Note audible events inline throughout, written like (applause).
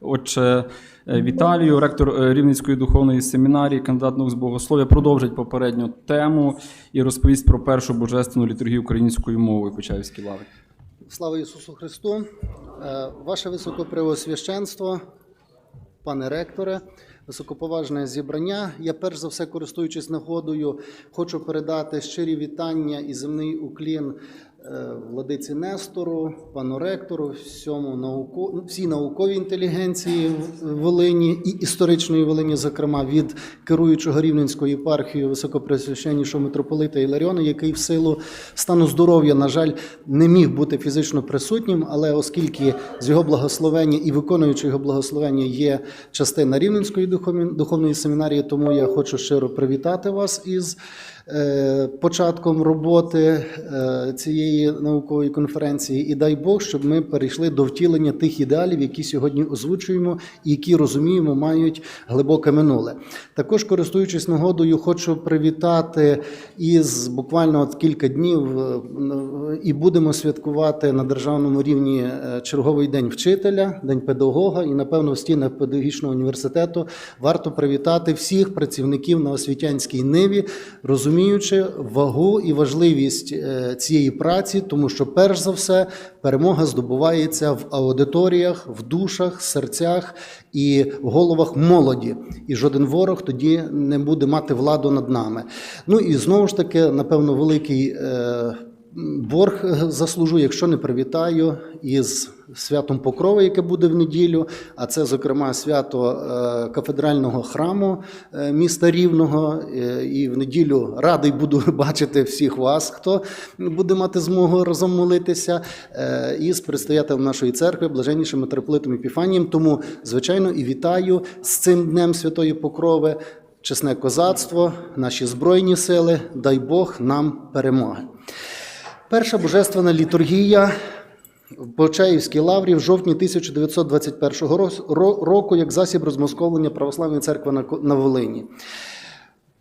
Отже, е, Віталію, ректор е, Рівненської духовної семінарії, кандидат наук з богослов'я, продовжить попередню тему і розповість про першу божественну літургію українською мовою Почаївській лаври. Слава Ісусу Христу! Е, Ваше Високопреосвященство, пане ректоре, високоповажне зібрання. Я перш за все, користуючись нагодою, хочу передати щирі вітання і земний уклін владиці Нестору, пану ректору, всьому науку, ну, всій науковій інтелігенції Волині і історичної Волині, зокрема від керуючого Рівненською єпархією високопресвященнішого митрополита Іларіона, який в силу стану здоров'я, на жаль, не міг бути фізично присутнім, але оскільки з його благословення і виконуючи його благословення є частина Рівненської духовної семінарії, тому я хочу щиро привітати вас із е, початком роботи е, цієї наукової конференції. І дай Бог, щоб ми перейшли до втілення тих ідеалів, які сьогодні озвучуємо і які розуміємо, мають глибоке минуле. Також, користуючись нагодою, хочу привітати із буквально от кілька днів е, і будемо святкувати на державному рівні е, черговий день вчителя, день педагога, і напевно в стінах педагогічного університету варто привітати всіх працівників на освітянській ниві, розуміючи вагу і важливість е, цієї праці, тому що перш за все перемога здобувається в аудиторіях, в душах, серцях і в головах молоді. І жоден ворог тоді не буде мати владу над нами. Ну і знову ж таки, напевно, великий. Борг е, заслужу, якщо не привітаю із святом Покрови, яке буде в неділю, а це, зокрема, свято е, кафедрального храму е, міста Рівного. І в неділю радий буду (laughs) бачити всіх вас, хто буде мати змогу разом молитися, е, із предстоятелем нашої церкви, блаженнішим митрополитом Епіфанієм. Тому, звичайно, і вітаю з цим днем Святої Покрови. Чесне козацтво, наші збройні сили, дай Бог нам перемоги. Перша божественна літургія в Почаївській лаврі в жовтні 1921 року як засіб розмосковлення православної церкви на Волині.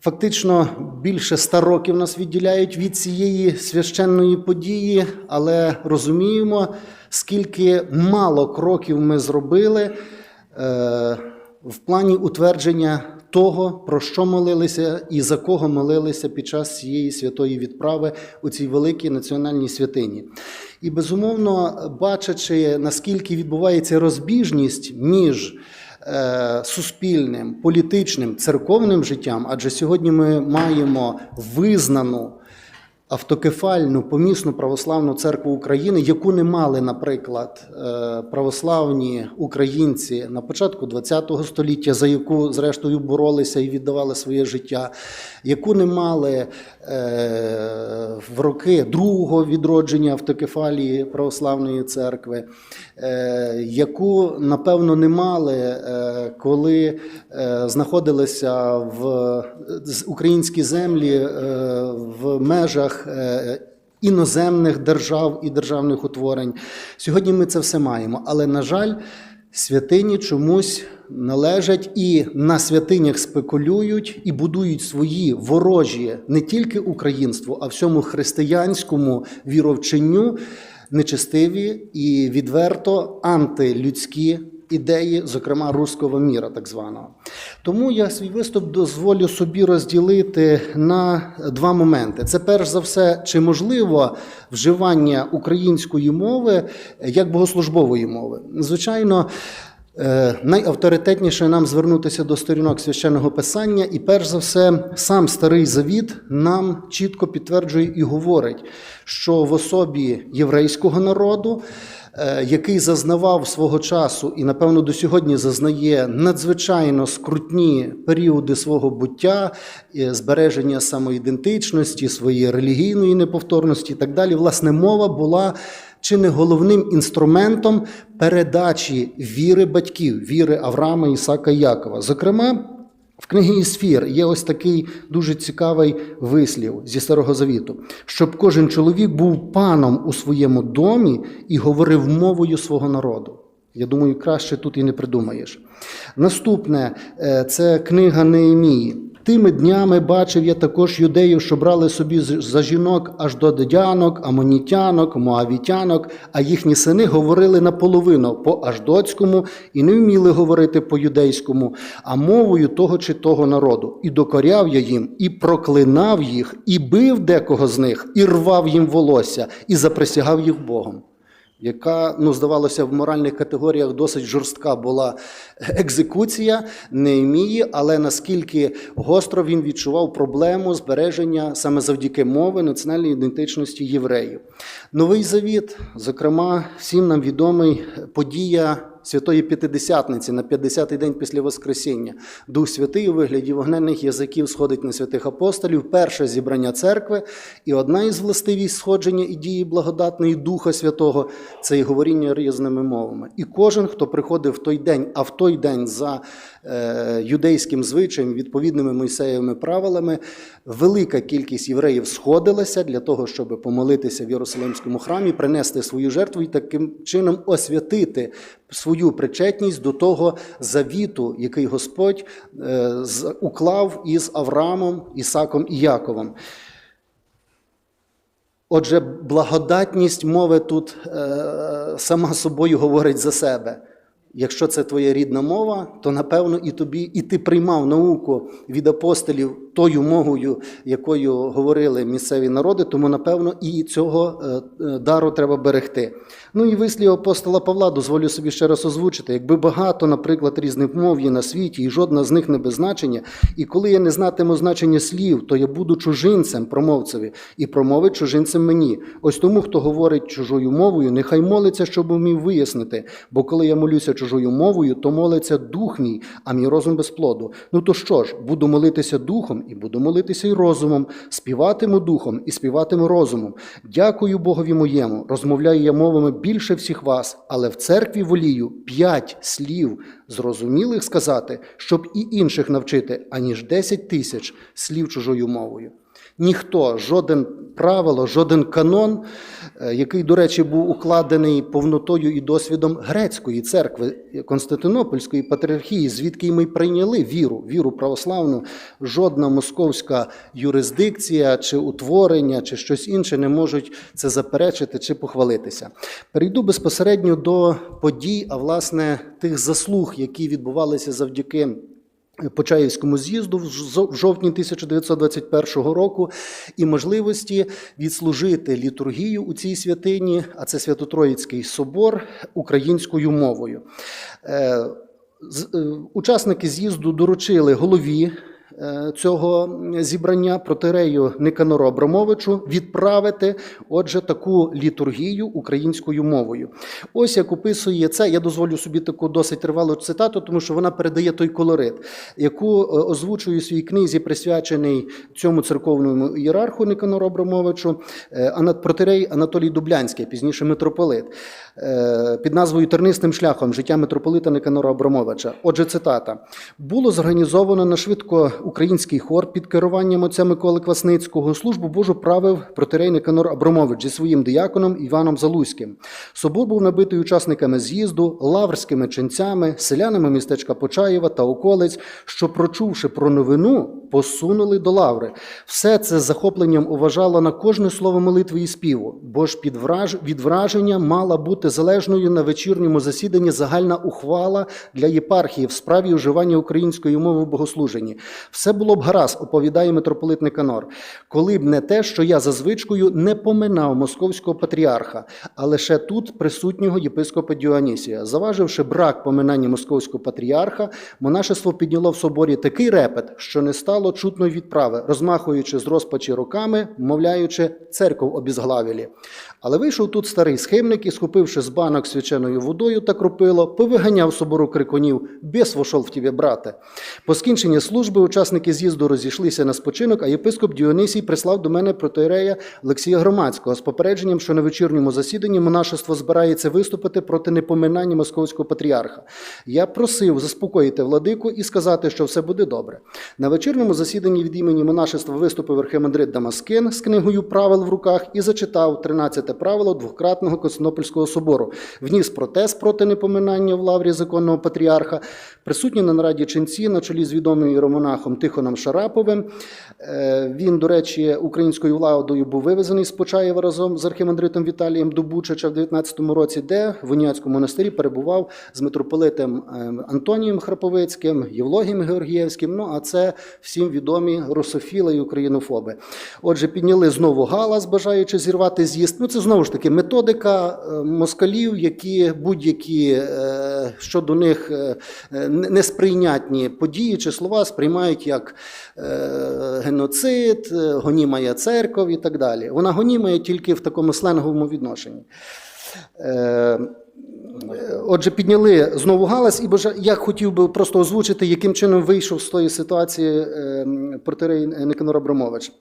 Фактично більше ста років нас відділяють від цієї священної події, але розуміємо, скільки мало кроків ми зробили е, в плані утвердження того, про що молилися і за кого молилися під час цієї святої відправи у цій великій національній святині. І безумовно, бачачи, наскільки відбувається розбіжність між е, суспільним, політичним, церковним життям, адже сьогодні ми маємо визнану автокефальну помісну православну церкву України, яку не мали, наприклад, е, православні українці на початку ХХ століття, за яку зрештою боролися і віддавали своє життя, яку не мали е, в роки другого відродження автокефалії православної церкви, е, яку напевно не мали, коли знаходилися в з- українські землі в межах е, іноземних держав і державних утворень. Сьогодні ми це все маємо, але на жаль. Святині чомусь належать і на святинях спекулюють і будують свої ворожі не тільки українству, а всьому християнському віровченню нечестиві і відверто антилюдські ідеї, зокрема руського міра, так званого. Тому я свій виступ дозволю собі розділити на два моменти. Це перш за все, чи можливо вживання української мови як богослужбової мови. Звичайно. Е, Найавторитетніше нам звернутися до сторінок священного писання, і перш за все, сам старий завіт нам чітко підтверджує і говорить, що в особі єврейського народу, який зазнавав свого часу і, напевно, до сьогодні зазнає надзвичайно скрутні періоди свого буття, е, збереження самоідентичності, своєї релігійної неповторності і так далі, власне, мова була чи не головним інструментом передачі віри батьків, віри Авраама, Ісака Якова. Зокрема, в книгі Ісфір є ось такий дуже цікавий вислів зі Старого Завіту, щоб кожен чоловік був паном у своєму домі і говорив мовою свого народу. Я думаю, краще тут і не придумаєш. Наступне е, це книга Неемії. Тими днями бачив я також юдеїв, що брали собі за жінок аж до дедянок, амонітянок, моавітянок, а їхні сини говорили наполовину по аждоцькому і не вміли говорити по юдейському, а мовою того чи того народу. І докоряв я їм, і проклинав їх, і бив декого з них, і рвав їм волосся, і заприсягав їх Богом яка, ну, здавалося, в моральних категоріях досить жорстка була екзекуція Неемії, але наскільки гостро він відчував проблему збереження саме завдяки мови національної ідентичності євреїв. Новий завіт, зокрема, всім нам відомий подія. Святої П'ятидесятниці на 50-й день після Воскресіння. Дух Святий у вигляді вогненних язиків сходить на святих апостолів, перше зібрання церкви, і одна із властивість сходження і дії благодатної Духа Святого це і говоріння різними мовами. І кожен, хто приходив в той день, а в той день за е, юдейським звичаєм, відповідними Мойсеєвими правилами, велика кількість євреїв сходилася для того, щоб помолитися в Єрусалимському храмі, принести свою жертву і таким чином освятити свою причетність до того завіту, який Господь е, уклав із Авраамом, Ісаком і Яковом. Отже, благодатність мови тут е, сама собою говорить за себе. Якщо це твоя рідна мова, то напевно і тобі, і ти приймав науку від апостолів тою мовою, якою говорили місцеві народи, тому напевно і цього е, дару треба берегти. Ну і вислів апостола Павла дозволю собі ще раз озвучити. Якби багато, наприклад, різних мов є на світі, і жодна з них не без значення, і коли я не знатиму значення слів, то я буду чужинцем промовцеві, і промовить чужинцем мені. Ось тому, хто говорить чужою мовою, нехай молиться, щоб вмів вияснити. Бо коли я молюся чужою мовою, то молиться дух мій, а мій розум без плоду. Ну то що ж, буду молитися духом і буду молитися й розумом, співатиму духом і співатиму розумом. Дякую Богові моєму. Розмовляю я мовами більше всіх вас, але в церкві волію п'ять слів зрозумілих сказати, щоб і інших навчити, аніж десять тисяч слів чужою мовою. Ніхто, жоден правило, жоден канон, який, до речі, був укладений повнотою і досвідом грецької церкви Константинопольської патріархії, звідки ми прийняли віру, віру православну, жодна московська юрисдикція чи утворення, чи щось інше не можуть це заперечити чи похвалитися. Перейду безпосередньо до подій, а власне тих заслуг, які відбувалися завдяки. Почаївському з'їзду в жовтні 1921 року і можливості відслужити літургію у цій святині, а це Свято-Троїцький собор українською мовою. Е, е, Учасники з'їзду доручили голові цього зібрання протирею Никанору Абрамовичу відправити, отже, таку літургію українською мовою. Ось як описує це. Я дозволю собі таку досить тривалу цитату, тому що вона передає той колорит, яку е, озвучую у своїй книзі, присвячений цьому церковному ієрарху Никанору Абрамовичу, е, протирей Анатолій Дублянський, пізніше митрополит, е, під назвою Тернистим шляхом життя митрополита Никанора Абрамовича. Отже, цитата: було зорганізовано на швидко український хор під керуванням отця Миколи Квасницького. Службу Божу правив протирей Никанор Абрамович зі своїм дияконом Іваном Залузьким. Собор був набитий учасниками з'їзду, лаврськими ченцями, селянами містечка Почаєва та околиць, що, прочувши про новину, посунули до лаври. Все це з захопленням уважало на кожне слово молитви і співу, бо ж під враж... від враження мала бути залежною на вечірньому засіданні загальна ухвала для єпархії в справі уживання української мови в богослуженні. Все було б гаразд, оповідає митрополит Никанор, коли б не те, що я за звичкою не поминав московського патріарха, а лише тут присутнього єпископа Діонісія. Заваживши брак поминання московського патріарха, монашество підняло в соборі такий репет, що не стало чутної відправи, розмахуючи з розпачі руками, мовляючи церков обізглавілі. Але вийшов тут старий схимник і, схопивши з банок свяченою водою та кропило, повиганяв собору крикунів «Бес вошов в тебе, брате!» По скінченні служби учасники з'їзду розійшлися на спочинок, а єпископ Діонисій прислав до мене протеерея Олексія Громадського з попередженням, що на вечірньому засіданні монашество збирається виступити проти непоминання московського патріарха. Я просив заспокоїти владику і сказати, що все буде добре. На вечірньому офіційному засіданні від імені монашества виступив архімандрит Дамаскин з книгою правил в руках і зачитав 13 правило двократного Константинопольського собору. Вніс протест проти непоминання в лаврі законного патріарха. Присутні на нараді ченці на чолі з відомим іеромонахом Тихоном Шараповим. Е, Він, до речі, українською владою був вивезений з Почаєва разом з архімандритом Віталієм до в 19 році, де в Уніатському монастирі перебував з митрополитом е, Антонієм Храповицьким, Євлогієм Георгієвським. Ну а це всім відомі русофіли і українофоби. Отже, підняли знову галас, бажаючи зірвати з'їзд. Ну це знову ж таки методика е, москалів, які будь-які е, щодо них е, несприйнятні події чи слова сприймають як геноцид, гонімая церков і так далі. Вона гонімає тільки в такому сленговому відношенні. Е, Отже, підняли знову галас, і бажа... я хотів би просто озвучити, яким чином вийшов з тої ситуації е, протирей Никанор Абрамович.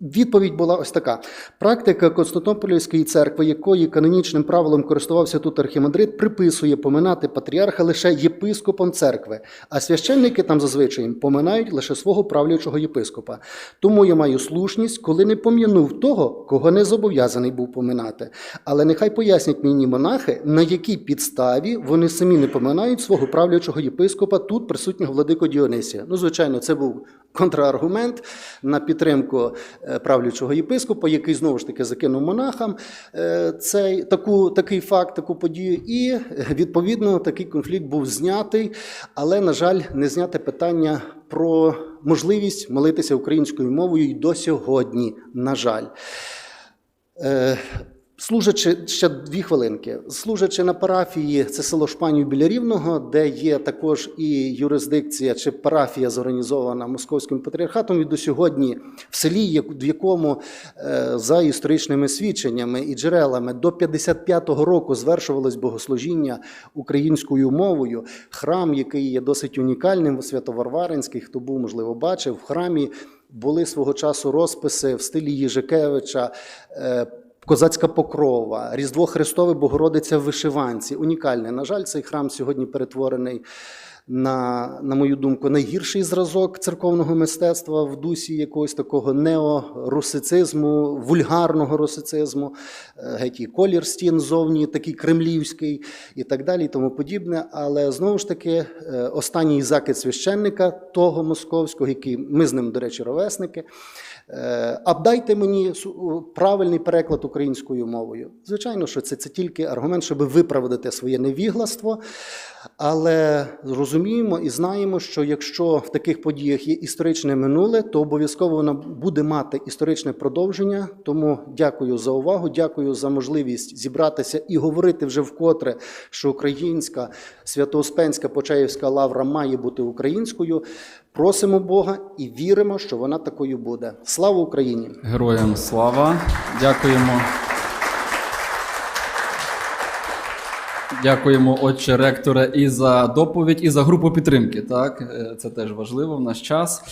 Відповідь була ось така: практика Константинопольської церкви, якої канонічним правилом користувався тут архімандрит, приписує поминати патріарха лише єпископом церкви, а священники там зазвичай поминають лише свого правлячого єпископа. Тому я маю слушність, коли не пом'янув того, кого не зобов'язаний був поминати. Але нехай пояснять мені монахи, на якій підставі вони самі не поминають свого правлячого єпископа тут присутнього владико Діонисія. Ну, звичайно, це був контраргумент на підтримку е, правлячого єпископа, який знову ж таки закинув монахам е, цей, таку, такий факт, таку подію. І е, відповідно такий конфлікт був знятий, але, на жаль, не зняте питання про можливість молитися українською мовою і до сьогодні. На жаль. Е, Служачи ще дві хвилинки, служачи на парафії, це село Шпанію біля Рівного, де є також і юрисдикція чи парафія зорганізована московським патріархатом. І до сьогодні в селі, в якому е, за історичними свідченнями і джерелами до 55-го року звершувалось богослужіння українською мовою. Храм, який є досить унікальним, Свято-Варваринський, хто був, можливо, бачив, в храмі були свого часу розписи в стилі Їжикевича. Козацька покрова, Різдво Христове, Богородиця в вишиванці. Унікальне. На жаль, цей храм сьогодні перетворений на, на мою думку, найгірший зразок церковного мистецтва в дусі якогось такого неорусицизму, вульгарного русицизму, Е, геть і колір стін зовні, такий кремлівський і так далі, і тому подібне. Але знову ж таки, е, останній закид священника того московського, який ми з ним, до речі, ровесники. Е, А дайте мені правильний переклад українською мовою. Звичайно, що це, це тільки аргумент, щоб виправдати своє невігластво. Але розуміємо і знаємо, що якщо в таких подіях є історичне минуле, то обов'язково воно буде мати історичне продовження. Тому дякую за увагу, дякую за можливість зібратися і говорити вже вкотре, що українська свято-успенська Почаївська лавра має бути українською. Просимо Бога і віримо, що вона такою буде. Слава Україні! Героям слава. Дякуємо. Дякуємо, отче ректора, і за доповідь, і за групу підтримки. Так, Е, це теж важливо в наш час.